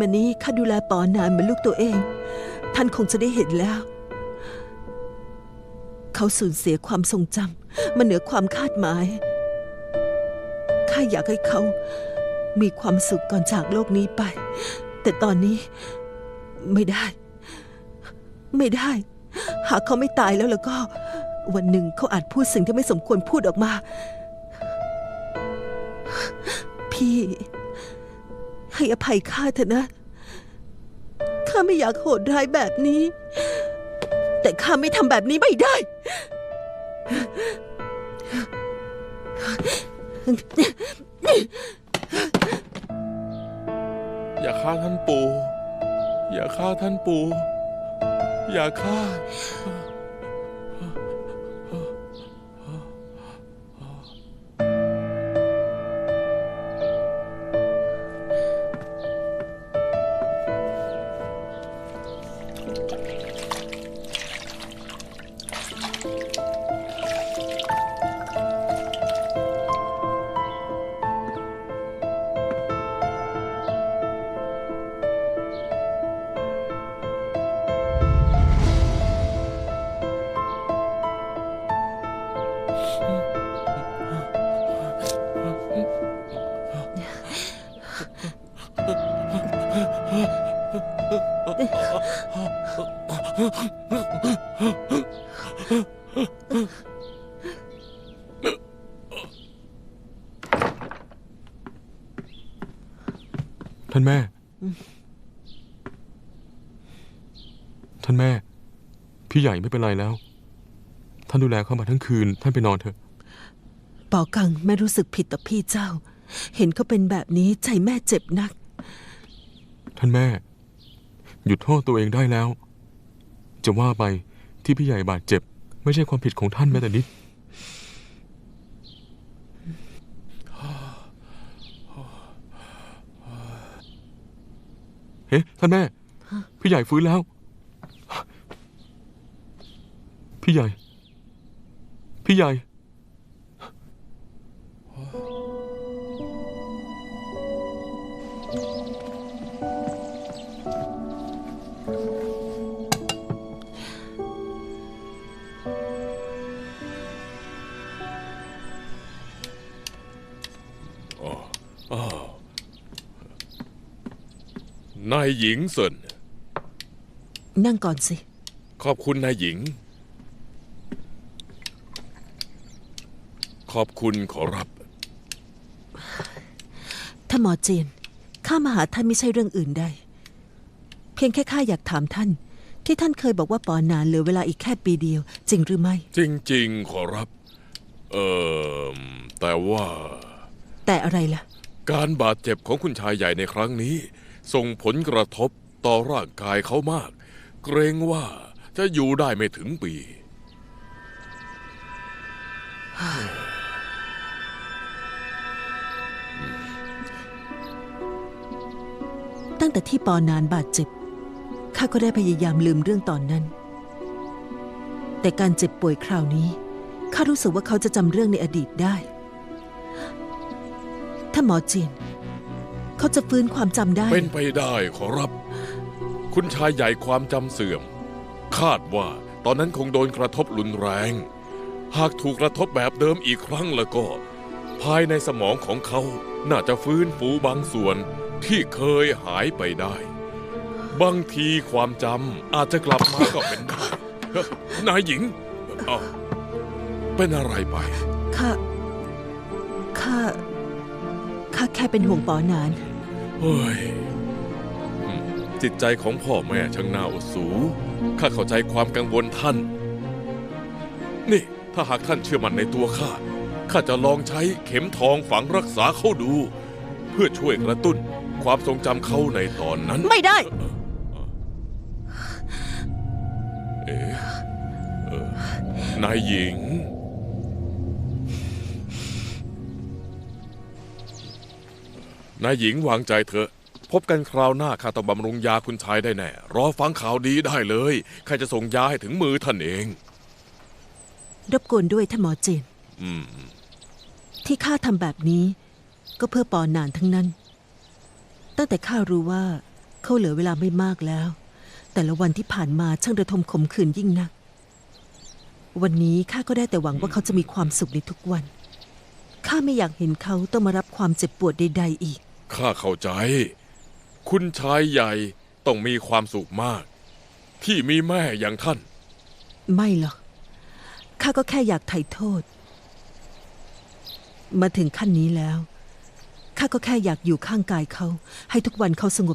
มานี้ข้าดูแลปอนานเหมือนลูกตัวเอง ท่านคงจะได้เห็นแล้ว เขาสูญเสียความทรงจำมาเหนือความคาดหมาย ข้าอยากให้เขามีความสุขก่อนจากโลกนี้ไป แต่ตอนนี้ไม่ได้ ไม่ได้ หากเขาไม่ตายแล้วแล้วก็ วันหนึ่งเขาอาจพูดสิ่งที่ไม่สมควรพูดออกมา พี่ ให้อภัยข้าเถอะนะ ข้าไม่อยากโหดร้ายแบบนี้ แต่ข้าไม่ทำแบบนี้ไม่ได้ อย่าฆ่าท่านปู่ อย่าฆ่าท่านปู่ อย่าฆ่า ท่านแม่ ท่านแม่ พี่ใหญ่ไม่เป็นไรแล้ว ท่านดูแลเขามาทั้งคืน ท่านไปนอนเถอะปอกังแม่รู้สึกผิดต่อพี่เจ้า เห็นเขาเป็นแบบนี้ใจแม่เจ็บนัก ท่านแม่ หยุดโทษตัวเองได้แล้ว จะว่าไปที่พี่ใหญ่บาดเจ็บ ไม่ใช่ความผิดของท่านแม้แต่นิด เฮ้ท่านแม่ พี่ใหญ่ฟื้นแล้ว พี่ใหญ่ พี่ใหญ่ นายหญิงเซินนั่งก่อนสิ ขอบคุณนายหญิง ขอบคุณขอรับถ้าหมอเจียนข้ามาหาท่านไม่ใช่เรื่องอื่นใด เพียงแค่ข้าอยากถามท่าน ที่ท่านเคยบอกว่าปอนานเหลือเวลาอีกแค่ปีเดียว จริงหรือไม่ จริง ๆ ขอรับ เอ่อแต่ว่า แต่อะไรล่ะ การบาดเจ็บของคุณชายใหญ่ในครั้งนี้ ส่งผลกระทบต่อร่างกายเขามาก เกรงว่าจะอยู่ได้ไม่ถึงปี ตั้งแต่ที่ปอนานบาดเจ็บ ข้าก็ได้พยายามลืมเรื่องตอนนั้น แต่การเจ็บป่วยคราวนี้ ข้ารู้สึกว่าเขาจะจำเรื่องในอดีตได้ ถ้าหมอเจียนเขาจะฟื้นความจำได้ เป็นไปได้ขอรับ คุณชายใหญ่ความจำเสื่อม คาดว่าตอนนั้นคงโดนกระทบรุนแรง หากถูกกระทบแบบเดิมอีกครั้งแล้วก็ ภายในสมองของเขาน่าจะฟื้นฟูบางส่วนที่เคยหายไปได้ บางทีความจำอาจจะกลับมาก็เป็นได้เฮ้ยนายหญิงเอ้าเป็นอะไรไป ข้า ข้าข้า แค่เป็นห่วงปอนานเฮ้ยอืมจิตใจของพ่อแม่ช่างน่าอดสูข้าเข้าใจความกังวลท่าน นี่ถ้าหากท่านเชื่อมั่นในตัวข้า ข้าจะลองใช้เข็มทองฝังรักษาเขาดู เพื่อช่วยกระตุ้นความทรงจำเขาในตอนนั้น ไม่ได้ เอ๊ะเอ่อนายหญิง นายหญิงวางใจเถอะ พบกันคราวหน้าข้าต้องบำรุงยาคุณชายได้แน่ รอฟังข่าวดีได้เลยข้าจะส่งยาให้ถึงมือท่านเอง รบกวนด้วยท่านหมอเจนอืม ที่ข้าทำแบบนี้ ก็เพื่อปอนานทั้งนั้น ตั้งแต่ข้ารู้ว่า เขาเหลือเวลาไม่มากแล้ว แต่ละวันที่ผ่านมาช่างระทมขมขื่นยิ่งนัก วันนี้ข้าก็ได้แต่หวังว่าเขาจะมีความสุขในทุกวัน ข้าไม่อยากเห็นเขาต้องมารับความเจ็บปวดใดๆอีก ข้าเข้าใจ คุณชายใหญ่ต้องมีความสุขมาก ที่มีแม่อย่างท่าน ไม่หรอก ข้าก็แค่อยากไถ่โทษ มาถึงขั้นนี้แล้ว ข้าก็แค่อยากอยู่ข้างกายเขา ให้ทุกวันเขาสงบ